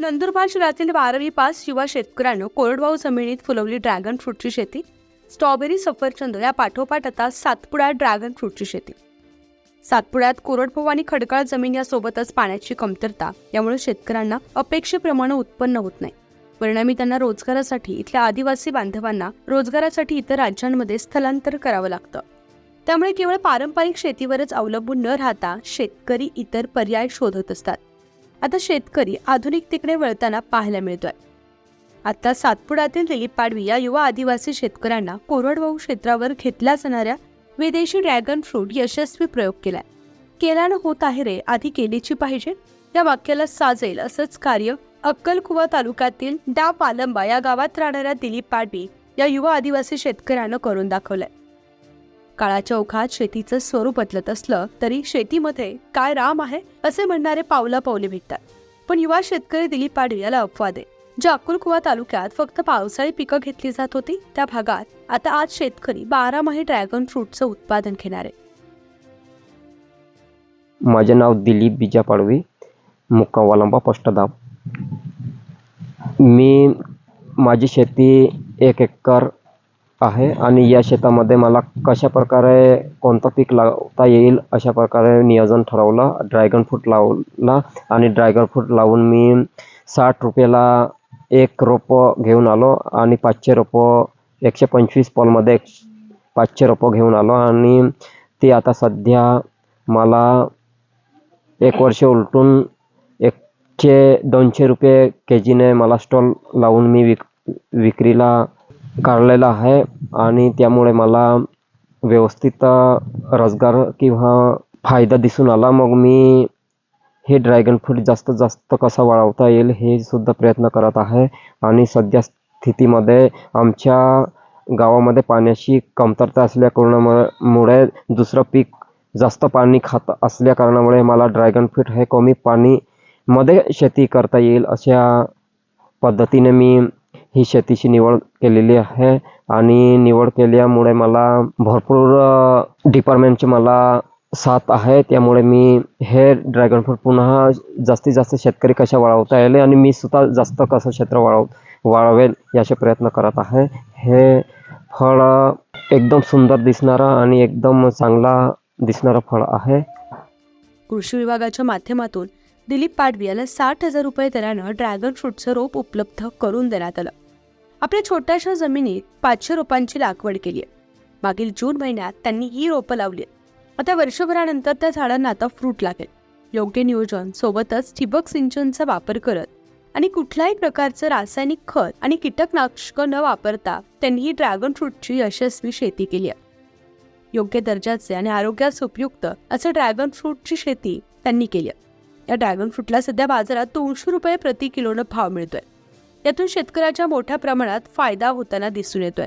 नंदुरबार शहरातील बारावी पास युवा शेतकऱ्यांनं कोरडवाहू जमिनीत फुलवली ड्रॅगन फ्रूटची शेती. स्ट्रॉबेरी सफरचंद या पाठोपाठ आता सातपुड्यात ड्रॅगन फ्रूटची शेती. सातपुड्यात कोरडभाऊ आणि खडकाळ जमीन यासोबतच पाण्याची कमतरता यामुळे शेतकऱ्यांना अपेक्षेप्रमाणे उत्पन्न होत नाही. परिणामी त्यांना रोजगारासाठी इथल्या आदिवासी बांधवांना रोजगारासाठी इतर राज्यांमध्ये स्थलांतर करावं लागतं. त्यामुळे केवळ पारंपरिक शेतीवरच अवलंबून न राहता शेतकरी इतर पर्याय शोधत असतात. आता शेतकरी आधुनिकतेकडे वळताना पाहायला मिळतोय. आता सातपुड्यातील दिलीप पाडवी या युवा आदिवासी शेतकऱ्यांना कोरडवाहू क्षेत्रावर घेतल्या जाणाऱ्या विदेशी ड्रॅगन फ्रूट यशस्वी प्रयोग केलाय. केल्यानं होत आहे रे आधी केलीची पाहिजे? या वाक्याला साजेल असंच कार्य अक्कलकुवा तालुक्यातील डा पालंबा या गावात राहणाऱ्या दिलीप पाडवी या युवा आदिवासी शेतकऱ्यानं करून दाखवलंय. काळाच्या ओघात शेतीचं स्वरूप बदलत असलं तरी शेतीमध्ये काय राम आहे असे म्हणणारे पावला पावले भेटतात. पण युवा शेतकरी दिलीप पाडवी याला अपवाद आहे. ज्या अक्कलकुवा तालुक्यात फक्त पावसाळी पिकं घेतली जात होती त्या भागात आता आज शेतकरी बारामाही ड्रॅगन फ्रूटचं उत्पादन घेणार आहे. माझे नाव दिलीप बिजा पाडवी मुक्काम वालंबा पष्टदाब मी माझी शेती एक एकर आहे आणि या शेतामध्ये मला कशा प्रकारे कोणतं पीक लावता येईल अशा प्रकारे नियोजन ठरवलं. ड्रॅगन फ्रूट लावला आणि ड्रॅगन फ्रूट लावून मी साठ रुपयाला एक रोपं घेऊन आलो आणि पाचशे रोपं एकशे पंचवीस पॉलमध्ये एक पाचशे रोपं घेऊन आलो आणि ते आता सध्या मला एक वर्ष उलटून एकशे दोनशे रुपये के जीने मला स्टॉल लावून मी विक विक्रीला काढलेला आहे. आणि त्यामुळे मला व्यवस्थित रोजगार किंवा फायदा दिसून आला. मग मी हे ड्रॅगन फ्रूट जास्तीत जास्त कसा वाढवता येईल हे सुद्धा प्रयत्न करत आहे. आणि सध्या स्थितीमध्ये आमच्या गावामध्ये पाण्याची कमतरता असल्या कारणामुळे दुसरं पीक जास्त पाणी खात असल्या कारणामुळे मला ड्रॅगन फ्रूट हे कमी पाणीमध्ये शेती करता येईल अशा पद्धतीने मी ही शेतीची निवड केलेली आहे. आणि निवड केल्यामुळे मला भरपूर डिपार्टमेंटचे मला साथ आहे. त्यामुळे मी हे ड्रॅगन फ्रूट पुन्हा जास्तीत जास्त शेतकरी कशा वाळवता येईल आणि मी सुद्धा जास्त कसं क्षेत्र वाळव वाळवेल याचे प्रयत्न करत आहे. हे फळ एकदम सुंदर दिसणारा आणि एकदम चांगला दिसणारं फळ आहे. कृषी विभागाच्या माध्यमातून दिलीप पाडवी याला साठ हजार रुपये दरानं ड्रॅगन फ्रूटचं रोप उपलब्ध करून देण्यात आलं. आपल्या छोट्याशा जमिनीत पाचशे रोपांची लागवड केली आहे मागील जून महिन्यात त्यांनी ही रोपं लावली आहेत. आता वर्षभरानंतर त्या झाडांना आता फ्रूट लागेल योग्य नियोजन सोबतच ठिबक सिंचनचा वापर करत आणि कुठल्याही प्रकारचं रासायनिक खत आणि कीटकनाशक न वापरता त्यांनी ही ड्रॅगन फ्रूटची यशस्वी शेती केली आहे योग्य दर्जाचे आणि आरोग्यास उपयुक्त असं ड्रॅगन फ्रूटची शेती त्यांनी केली आहे. या ड्रॅगन फ्रूटला सध्या बाजारात दोनशे रुपये प्रति किलोनं भाव मिळतोय यातून शेतकऱ्याच्या मोठ्या प्रमाणात फायदा होताना दिसून येतोय.